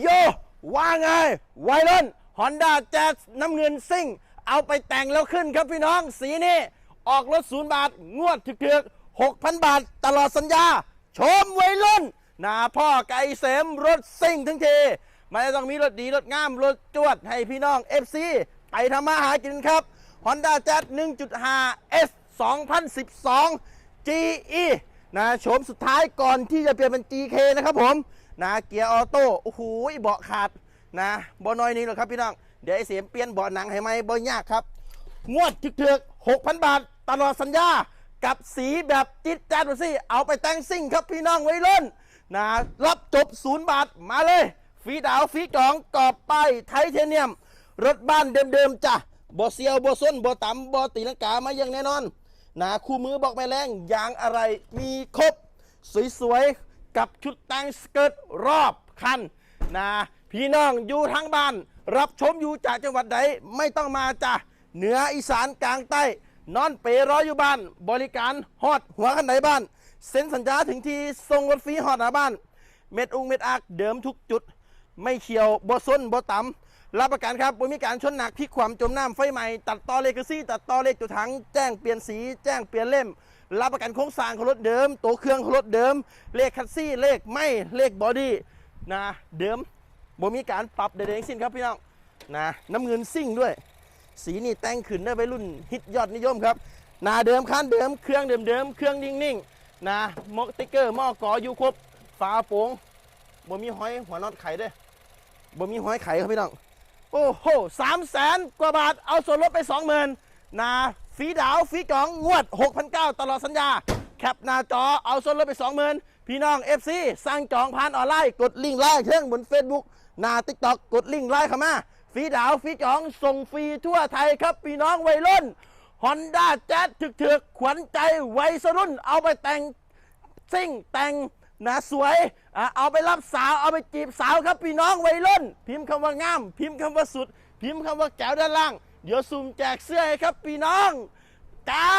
โยว่าไงไวรอนฮอนด้าแจ๊สน้ำเงินซิ่ง เอาไปแต่งแล้วขึ้นครับพี่น้อง สีนี้ ออกรถศูนย์บาท งวดถึกๆ6,000บาท ตลอดสัญญา ชมไวรุ่น หนาพ่อไก่เสมรถซิ่งทั้งทีไม่ต้องมีรถดี รถงาม รถจวด ให้พี่น้อง FC ไปทำมาหากินครับ Honda Jazz 1.5 S 2012 GE นะโฉมสุดท้ายก่อนที่จะเปลี่ยนเป็น GK นะครับผมนะเกียร์ออโต้โอ้โหเบาะขาดนะบอน้อยนี้หรอกครับพี่น้องเดี๋ยวไอ้เสียมเปลี่ยนเบาะหนังให้ไหมบ่ยากครับ งวดถึกๆ6,000บาท ตลอดสัญญากับสีแบบจิตแจ๊ดดูสิเอาไปแต่งซิ่งครับพี่น้องไว้ล้นนะรับจบศูนย์บาทมาเลยฟีดาวฟีจองกรอบป้ายไทเทเนียม รถบ้านเดิมๆจ้ะบ่เซียวบ่ส้นบ่ต่ำบ่ตีลังกามาอย่างแน่นอน นะคู่มือบอกไม่แรงยางอะไรมีครบ สวยๆ กับชุดแต่งสเกิร์ตรอบคันนะพี่น้องอยู่ทางบ้าน รับชมอยู่จากจังหวัดใดไม่ต้องมาจ้ะเหนืออีสานกลางใต้ นอนเปรออยู่บ้าน บริการฮอดหัวขันไหนบ้าน เซ็นสัญญาถึงที่ส่งรถฟรีฮอดหน้าบ้าน เม็ดอุงเม็ดอักเดิมทุกจุด ไม่เขียวบ่ส้นบ่ต่ำ รับประกันครับบ่มีการชนหนักพลิกความจมน้ำไฟใหม่ ตัดต่อเลขซี่ตัดต่อเลขจุดถังแจ้งเปลี่ยนสี แจ้งเปลี่ยนเล่ม รับประกันโครงสร้างของรถเดิม ตัวเครื่องของรถเดิม เลขคัสซี่เลขไม่เลขบอดี้นะเดิมบ่มีการปรับใดๆทั้งสิ้นครับพี่น้องนะน้ำเงินซิ่งด้วย สีนี่แต่งขึ้นได้ไปรุ่นฮิตยอดนิยมครับนาเดิมคันเดิมเครื่องเดิมเดิมเครื่องนิ่งๆนะมอกติ๊กเกอร์หม้อกออยู่ครบฝาโปร่งบ่มีห้อยหัวน็อตไขด้วยบ่มีห้อยไขครับพี่น้อง โอ้โหสามแสนกว่าบาท เอาส่วนลดไปสองหมื่นนะฟรีดาวฟรีจองงวด 6,900 ตลอดสัญญา แคปหน้าจอเอาส่วนลดไปสองหมื่นพี่น้อง FC สั่งจองผ่านออนไลน์ กดลิงก์ไลน์เครื่องบน Facebook หน้า TikTok กดลิงก์ไลน์เข้ามาฟรีดาวฟรีจองส่งฟรีทั่วไทยครับ พี่น้องวัยรุ่นฮอนด้าแจ๊ดถึกๆ ขวัญใจวัยรุ่น เอาไปแต่งซิ่งแต่ง นะสวยอะเอาไปรับสาวเอาไปจีบสาวครับพี่น้องวัยรุ่น พิมพ์คำว่างาม พิมพ์คำว่าสุด พิมพ์คำว่าแก้วด้านล่าง เดี๋ยวซุ่มแจกเสื้อให้ครับพี่น้องเก้า